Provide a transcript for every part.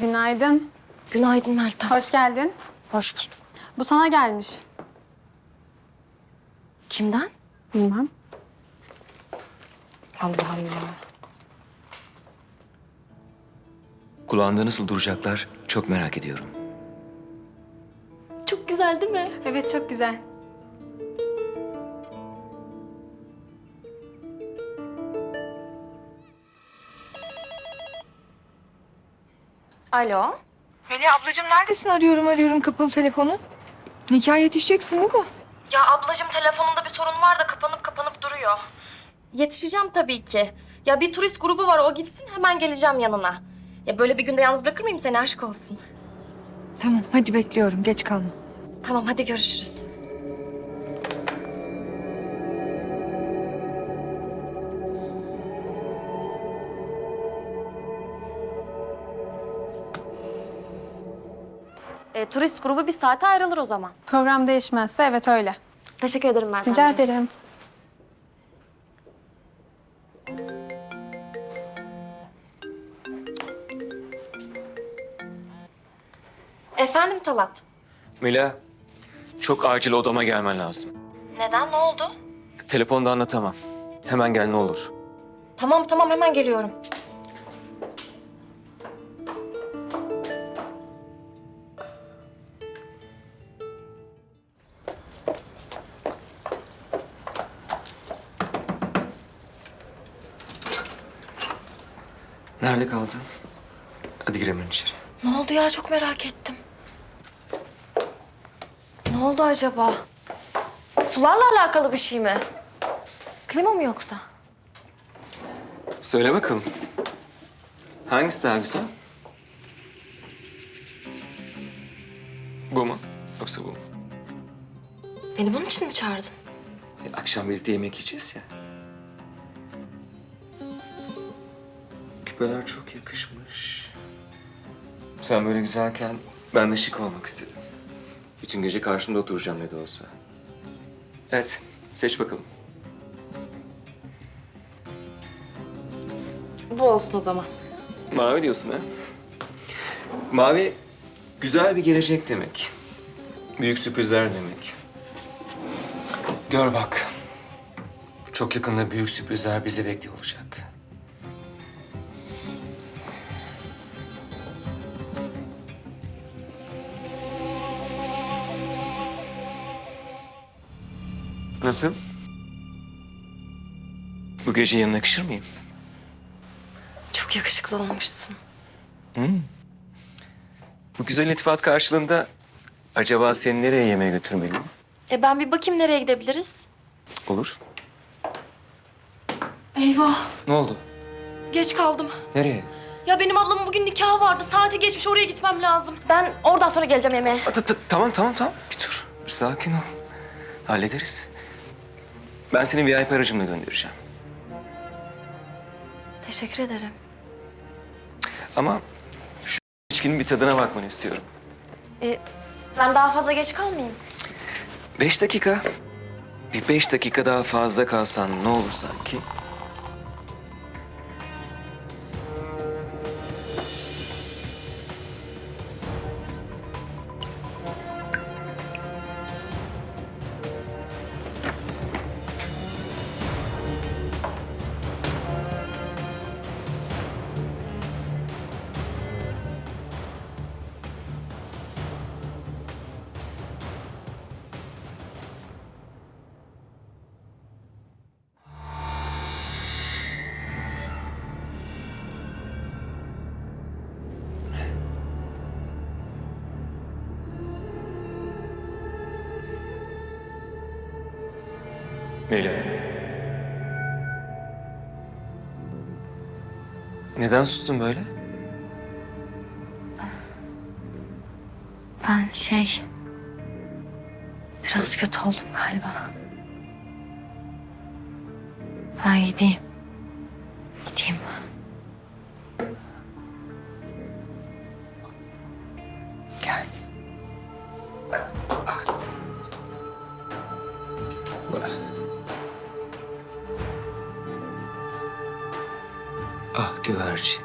Günaydın. Günaydın Meltem. Hoş geldin. Hoş bulduk. Bu sana gelmiş. Kimden? Bilmem. Allah Allah. Kulağında nasıl duracaklar çok merak ediyorum. Çok güzel değil mi? Evet çok güzel. Alo. Melih ablacığım neredesin? Arıyorum arıyorum kapalı telefonu. Nikah yetişeceksin değil mi? Ya ablacığım telefonumda bir sorun var da kapanıp kapanıp duruyor. Yetişeceğim tabii ki. Ya bir turist grubu var o gitsin hemen geleceğim yanına. Ya böyle bir günde yalnız bırakır mıyım seni aşk olsun. Tamam hadi bekliyorum geç kalma. Tamam hadi görüşürüz. E, turist grubu bir saate ayrılır o zaman. Program değişmezse evet öyle. Teşekkür ederim Meltemciğim. Rica ederim. Efendim Talat. Mila, çok acil odama gelmen lazım. Neden? Ne oldu? Telefonda anlatamam. Hemen gel ne olur. Tamam tamam hemen geliyorum. Nerede kaldın? Hadi gir hemen içeri. Ne oldu ya çok merak ettim. Ne oldu acaba? Sularla alakalı bir şey mi? Klima mı yoksa? Söyle bakalım. Hangisi daha güzel? Bu mu? Yoksa bu mu? Beni bunun için mi çağırdın? E, akşam birlikte yemek yiyeceğiz ya. Küpeler çok yakışmış. Sen böyle güzelken ben de şık olmak istedim. Bütün gece karşımda oturacağım ne de olsa. Evet, seç bakalım. Bu olsun o zaman. Mavi diyorsun ha? Mavi güzel bir gelecek demek. Büyük sürprizler demek. Gör bak. Çok yakında büyük sürprizler bizi bekliyor olacak. Nasıl? Bu gece yanına yakışır mıyım? Çok yakışıklı olmuşsun. Bu güzel iltifat karşılığında acaba seni nereye yemeğe götürmeliyim? E ben bir bakayım nereye gidebiliriz? Olur. Eyvah. Ne oldu? Geç kaldım. Nereye? Ya benim ablamın bugün nikahı vardı. Saati geçmiş oraya gitmem lazım. Ben oradan sonra geleceğim yemeğe. Ta- ta- tamam tamam tamam. Bir dur. Bir sakin ol. Hallederiz. Ben seni VIP aracımla göndereceğim. Teşekkür ederim. Ama şu içkinin bir tadına bakmanı istiyorum. E, ben daha fazla geç kalmayayım. Beş dakika. Bir beş dakika daha fazla kalsan ne olur sanki? Leyla. Neden sustun böyle? Ben şey... Biraz kötü oldum galiba. Ben gideyim. Ah güvercin.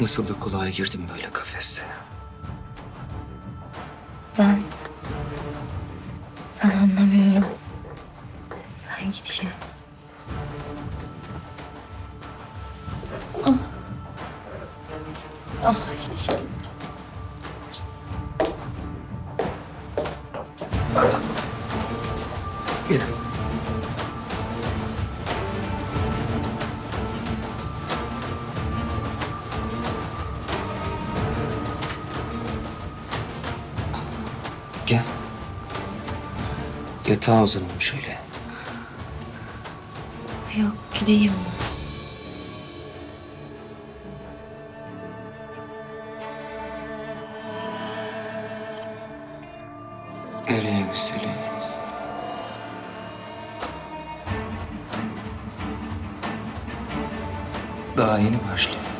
Nasıl da kolay girdim böyle kafese. Ben... Ben anlamıyorum. Ben gideceğim. Ah. Ah gideceğim. Yatağa uzanalım şöyle. Yok gideyim. Nereye güzelim? Daha yeni başlıyoruz.